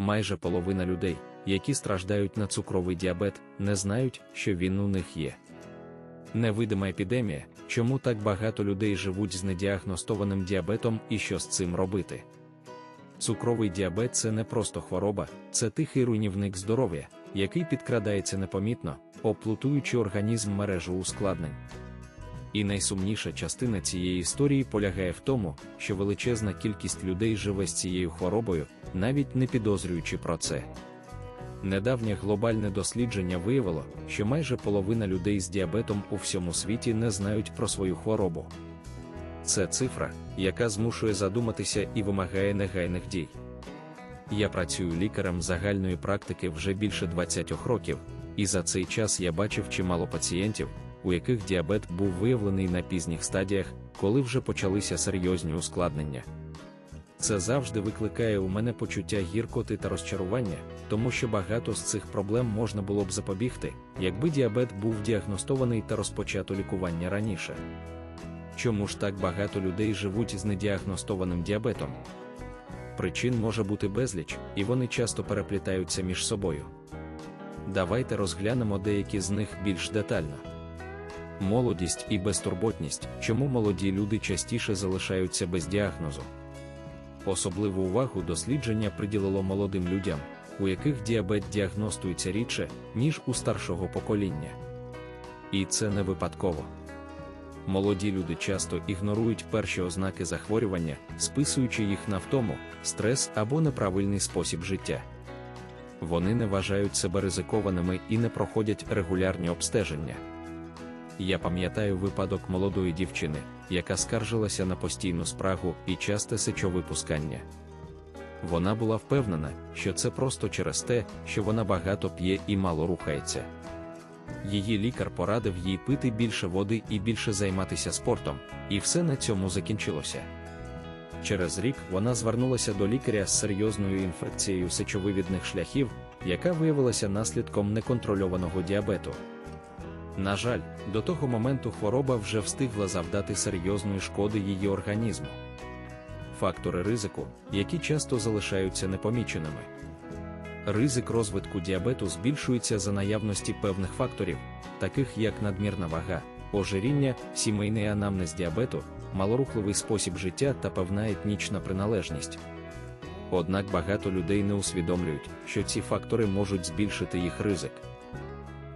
майже половина людей, які страждають на цукровий діабет, не знають, що він у них є. Невидима епідемія, чому так багато людей живуть з недіагностованим діабетом і що з цим робити. Цукровий діабет це не просто хвороба, це тихий руйнівник здоров'я, який підкрадається непомітно, оплутуючи організм мережу ускладнень. І найсумніша частина цієї історії полягає в тому, що величезна кількість людей живе з цією хворобою, навіть не підозрюючи про це. Недавнє глобальне дослідження виявило, що майже половина людей з діабетом у всьому світі не знають про свою хворобу. Це цифра, яка змушує задуматися і вимагає негайних дій. Я працюю лікарем загальної практики вже більше 20 років, і за цей час я бачив чимало пацієнтів, у яких діабет був виявлений на пізніх стадіях, коли вже почалися серйозні ускладнення. Це завжди викликає у мене почуття гіркоти та розчарування, тому що багато з цих проблем можна було б запобігти, якби діабет був діагностований та розпочато лікування раніше. Чому ж так багато людей живуть з недіагностованим діабетом? Причин може бути безліч, і вони часто переплітаються між собою. Давайте розглянемо деякі з них більш детально. Молодість і безтурботність, чому молоді люди частіше залишаються без діагнозу. Особливу увагу дослідження приділило молодим людям, у яких діабет діагностується рідше, ніж у старшого покоління. І це не випадково. Молоді люди часто ігнорують перші ознаки захворювання, списуючи їх на втому, стрес або неправильний спосіб життя. Вони не вважають себе ризикованими і не проходять регулярні обстеження. Я пам'ятаю випадок молодої дівчини, яка скаржилася на постійну спрагу і часте сечовипускання. Вона була впевнена, що це просто через те, що вона багато п'є і мало рухається. Її лікар порадив їй пити більше води і більше займатися спортом, і все на цьому закінчилося. Через рік вона звернулася до лікаря з серйозною інфекцією сечовивідних шляхів, яка виявилася наслідком неконтрольованого діабету. На жаль, до того моменту хвороба вже встигла завдати серйозної шкоди її організму. Фактори ризику, які часто залишаються непоміченими. Ризик розвитку діабету збільшується за наявності певних факторів, таких як надмірна вага, ожиріння, сімейний анамнез діабету, малорухливий спосіб життя та певна етнічна приналежність. Однак багато людей не усвідомлюють, що ці фактори можуть збільшити їх ризик.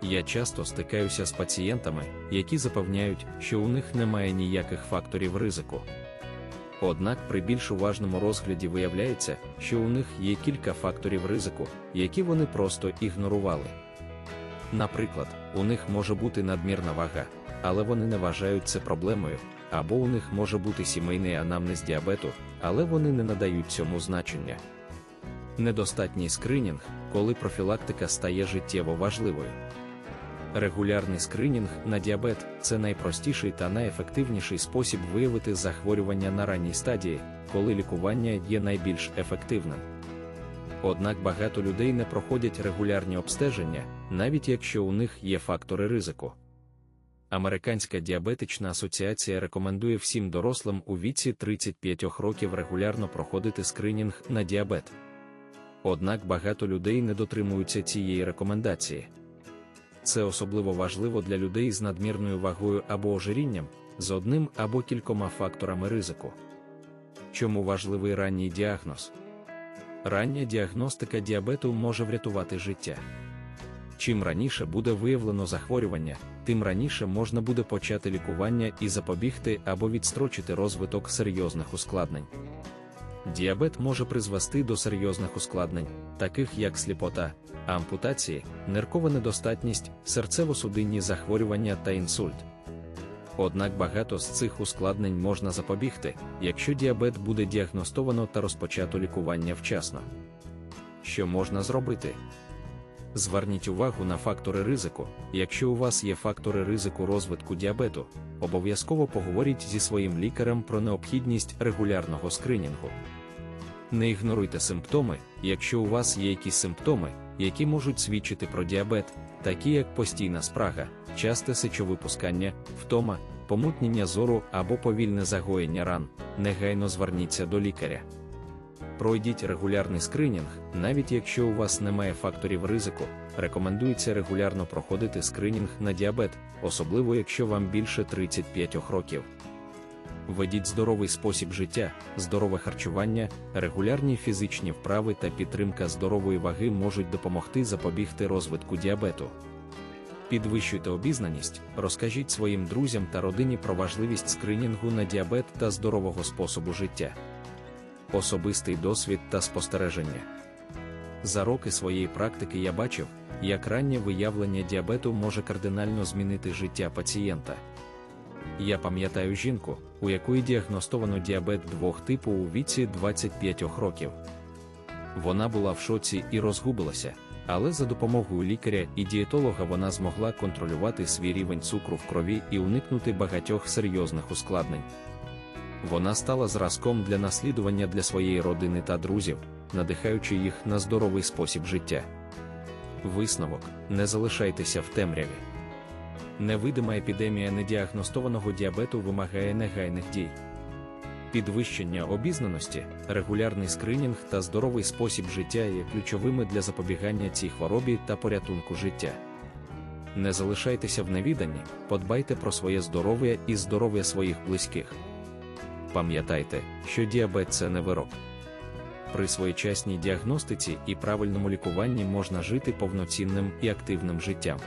Я часто стикаюся з пацієнтами, які запевняють, що у них немає ніяких факторів ризику. Однак при більш уважному розгляді виявляється, що у них є кілька факторів ризику, які вони просто ігнорували. Наприклад, у них може бути надмірна вага, але вони не вважають це проблемою, або у них може бути сімейний анамнез діабету, але вони не надають цьому значення. Недостатній скринінг, коли профілактика стає життєво важливою. Регулярний скринінг на діабет це найпростіший та найефективніший спосіб виявити захворювання на ранній стадії, коли лікування є найбільш ефективним. Однак багато людей не проходять регулярні обстеження, навіть якщо у них є фактори ризику. Американська діабетична асоціація рекомендує всім дорослим у віці 35 років регулярно проходити скринінг на діабет. Однак багато людей не дотримуються цієї рекомендації. Це особливо важливо для людей з надмірною вагою або ожирінням, з одним або кількома факторами ризику. Чому важливий ранній діагноз? Рання діагностика діабету може врятувати життя. Чим раніше буде виявлено захворювання, тим раніше можна буде почати лікування і запобігти або відстрочити розвиток серйозних ускладнень. Діабет може призвести до серйозних ускладнень, таких як сліпота, ампутації, ниркова недостатність, серцево-судинні захворювання та інсульт. Однак багато з цих ускладнень можна запобігти, якщо діабет буде діагностовано та розпочато лікування вчасно. Що можна зробити? Зверніть увагу на фактори ризику. Якщо у вас є фактори ризику розвитку діабету, обов'язково поговоріть зі своїм лікарем про необхідність регулярного скринінгу. Не ігноруйте симптоми, якщо у вас є якісь симптоми, які можуть свідчити про діабет, такі як постійна спрага, часте сечовипускання, втома, помутнення зору або повільне загоєння ран, негайно зверніться до лікаря. Пройдіть регулярний скринінг, навіть якщо у вас немає факторів ризику, рекомендується регулярно проходити скринінг на діабет, особливо якщо вам більше 35 років. Ведіть здоровий спосіб життя, здорове харчування, регулярні фізичні вправи та підтримка здорової ваги можуть допомогти запобігти розвитку діабету. Підвищуйте обізнаність, розкажіть своїм друзям та родині про важливість скринінгу на діабет та здорового способу життя. Особистий досвід та спостереження. За роки своєї практики я бачив, як раннє виявлення діабету може кардинально змінити життя пацієнта. Я пам'ятаю жінку, у якої діагностовано діабет двох типу у віці 25 років. Вона була в шоці і розгубилася, але за допомогою лікаря і дієтолога вона змогла контролювати свій рівень цукру в крові і уникнути багатьох серйозних ускладнень. Вона стала зразком для наслідування для своєї родини та друзів, надихаючи їх на здоровий спосіб життя. Висновок: не залишайтеся в темряві. Невидима епідемія недіагностованого діабету вимагає негайних дій. Підвищення обізнаності, регулярний скринінг та здоровий спосіб життя є ключовими для запобігання цій хворобі та порятунку життя. Не залишайтеся в невіданні, подбайте про своє здоров'я і здоров'я своїх близьких. Пам'ятайте, що діабет це не вирок. При своєчасній діагностиці і правильному лікуванні можна жити повноцінним і активним життям.